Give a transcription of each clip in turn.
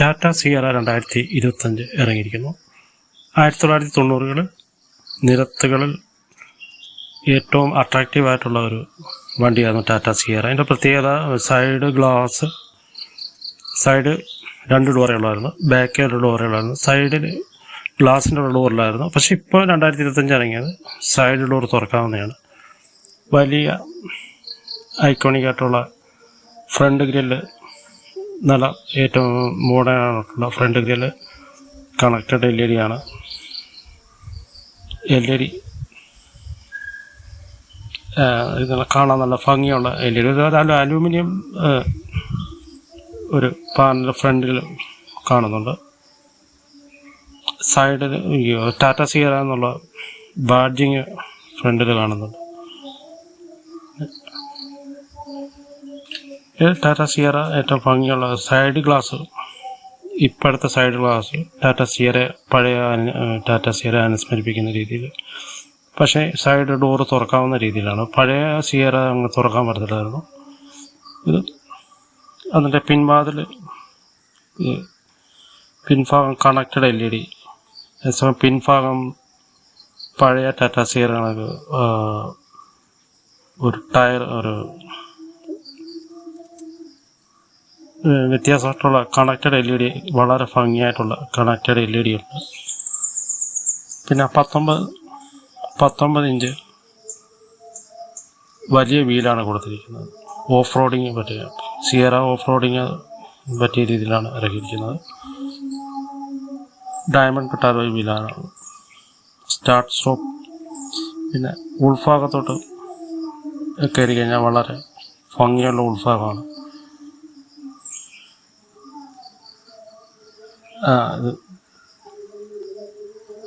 Tata Sierra രണ്ടായിരത്തി ഇരുപത്തഞ്ച് ഇറങ്ങിയിരിക്കുന്നു. ആയിരത്തി തൊള്ളായിരത്തി തൊണ്ണൂറുകൾ നിരത്തുകളിൽ ഏറ്റവും അട്രാക്റ്റീവ് ആയിട്ടുള്ള ഒരു വണ്ടിയായിരുന്നു ടാറ്റ സിയറ അതിന്റെ പ്രത്യേകത സൈഡ് ഗ്ലാസ് സൈഡ് രണ്ട് ഡോറുകളായിരുന്നു ബാക്ക് ഒരു ഡോറുകളായിരുന്നു സൈഡിൽ ഗ്ലാസിന്റെ ഒരു ഡോറിലായിരുന്നു പക്ഷേ ഇപ്പോൾ രണ്ടായിരത്തി ഇരുപത്തഞ്ച് ഇറങ്ങിയത് സൈഡ് ഡോർ തുറക്കാവുന്നതാണ്. വലിയ ഐക്കോണിക് ആയിട്ടുള്ള ഫ്രണ്ട് ഗ്രില്ല് നല്ല ഏറ്റവും മോഡേൺ ആയിട്ടുള്ള front grill connected L E D ആണ്. എൽ ഇ ഡി ഇത് കാണാൻ നല്ല ഭംഗിയുള്ള എൽ ഇ ഡി അതായത് അലൂമിനിയം ഒരു പാനൽ ഫ്രണ്ടിൽ കാണുന്നുണ്ട്. സൈഡിൽ ടാറ്റ സിയറ എന്നുള്ള ബാഡ്ജിങ് ഫ്രണ്ടിൽ കാണുന്നുണ്ട്. ടാറ്റ സിയറ ഏറ്റവും ഭംഗിയുള്ള സൈഡ് ഗ്ലാസ് ഇപ്പോഴത്തെ സൈഡ് ഗ്ലാസ് ടാറ്റ സിയറെ പഴയ ടാറ്റ സിയറ അനുസ്മരിപ്പിക്കുന്ന രീതിയിൽ. പക്ഷേ സൈഡ് ഡോറ് തുറക്കാവുന്ന രീതിയിലാണ്. പഴയ സിയറ അങ്ങ് തുറക്കാൻ പറ്റത്തില്ലായിരുന്നു. ഇത് അതിന്റെ പിൻവാതിൽ പിൻഭാഗം കണക്റ്റഡ് എൽ ഇ ഡി അതേസമയം പിൻഭാഗം പഴയ ടാറ്റ സിയറ ഒരു ടയർ ഒരു വ്യത്യാസമായിട്ടുള്ള കണക്റ്റഡ് എൽ ഇ ഡി വളരെ ഭംഗിയായിട്ടുള്ള കണക്റ്റഡ് എൽ ഇ ഡി ഉണ്ട്. പിന്നെ പത്തൊമ്പത് പത്തൊമ്പത് ഇഞ്ച് വലിയ വീലാണ് കൊടുത്തിരിക്കുന്നത്. ഓഫ് റോഡിങ് പറ്റിയ സിയറ ഓഫ് റോഡിങ് പറ്റിയ രീതിയിലാണ് ഇറക്കിയിരിക്കുന്നത്. ഡയമണ്ട് കട്ടാലോയ് വീലാണ്. സ്റ്റാർട്ട് സ്റ്റോപ്പ് പിന്നെ ഉൾഭാഗത്തോട്ട് കയറി കഴിഞ്ഞാൽ വളരെ ഭംഗിയുള്ള ഉൾഭാഗമാണ്.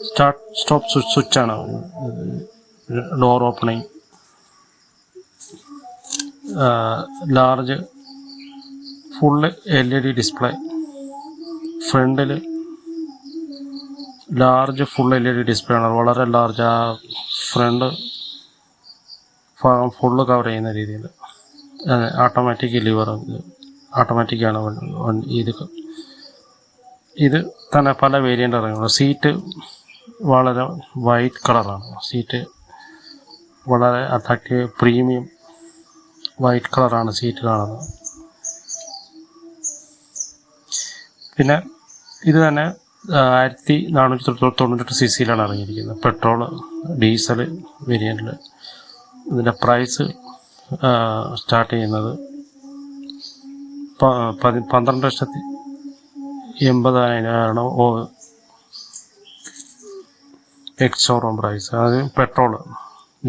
Start stop switch സ്വിച്ചാണ് door opening large full L E D display ഫ്രണ്ടിൽ large full L E D display ആണ്. വളരെ ലാർജ് ആ ഫ്രണ്ട് ഫുള്ള് കവർ ചെയ്യുന്ന രീതിയിൽ ഓട്ടോമാറ്റിക് ലിവർ ഓട്ടോമാറ്റിക്കാണ് ഇത് ഇത് തന്നെ പല വേരിയന്റ് ഇറങ്ങുന്നു. സീറ്റ് വളരെ വൈറ്റ് കളറാണ് സീറ്റ് വളരെ അട്രാക്റ്റീവ് പ്രീമിയം വൈറ്റ് കളറാണ് സീറ്റ് കാണുന്നത്. പിന്നെ ഇത് തന്നെ ആയിരത്തി നാനൂറ്റി തൊണ്ണൂ- തൊണ്ണൂറ്റെട്ട് സി സിയിലാണ് ഇറങ്ങിയിരിക്കുന്നത്. പെട്രോൾ ഡീസൽ വേരിയന്റിൽ ഇതിന്റെ പ്രൈസ് സ്റ്റാർട്ട് ചെയ്യുന്നത് പന്ത്രണ്ട് ലക്ഷത്തി എൺപതിനായിരമാണ് ഓ എക്സ് പ്രൈസ് അത് പെട്രോൾ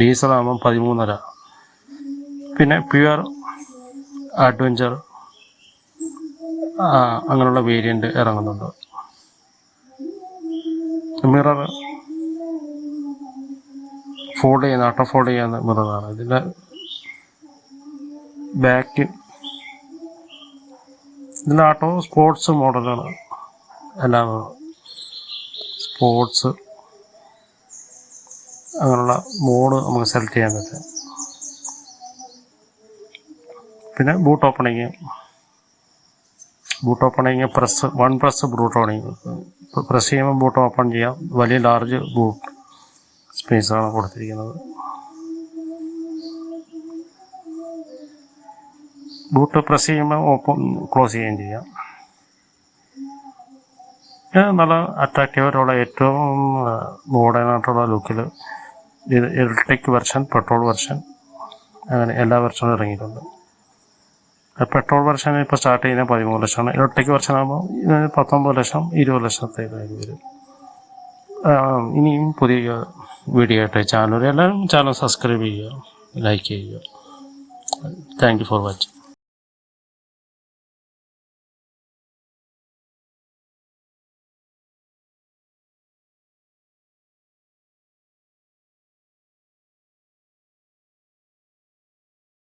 ഡീസലാകുമ്പം പതിമൂന്നര. പിന്നെ പ്യുവർ അഡ്വഞ്ചർ അങ്ങനെയുള്ള വേരിയന്റ് ഇറങ്ങുന്നുണ്ട്. മിറർ ഫോൾഡ് ചെയ്യുന്ന അട്ട ഫോൾഡ് ചെയ്യുന്ന മിററാണ് ഇതിന്റെ ബാക്ക് ഇതിന്റെ ഓട്ടോ സ്പോർട്സ് മോഡലാണ് എല്ലാം സ്പോർട്സ് അങ്ങനെയുള്ള മോഡ് നമുക്ക് സെലക്ട് ചെയ്യാൻ പറ്റും. പിന്നെ boot opening boot opening press one press boot opening press ചെയ്യുമ്പോൾ ബൂട്ട് ഓപ്പൺ ചെയ്യാം. വലിയ ലാർജ് ബൂട്ട് സ്പേസാണ് കൊടുത്തിരിക്കുന്നത്. ബൂട്ട് പ്രസ് ചെയ്യുമ്പോൾ ഓപ്പൺ ക്ലോസ് ചെയ്യുകയും ചെയ്യാം. നല്ല അട്രാക്റ്റീവ് ആയിട്ടുള്ള ഏറ്റവും മോഡേൺ ആയിട്ടുള്ള ലുക്കിൽ ഇത് ഇലക്ട്രിക് വെർഷൻ പെട്രോൾ വെർഷൻ അങ്ങനെ എല്ലാ വെർഷനും ഇറങ്ങിയിട്ടുണ്ട്. പെട്രോൾ വെർഷൻ ഇപ്പോൾ സ്റ്റാർട്ട് ചെയ്യുന്നത് പതിമൂന്ന് ലക്ഷമാണ്. ഇലക്ട്രിക് വെർഷൻ ആകുമ്പോൾ ഇതിന് പത്തൊമ്പത് ലക്ഷം ഇരുപത് ലക്ഷത്തേക്ക് വരും. ഇനിയും പുതിയ വീഡിയോ ആയിട്ട് ചാനൽ എല്ലാവരും ചാനൽ സബ്സ്ക്രൈബ് ചെയ്യുക ലൈക്ക് ചെയ്യുക. Thank you for watching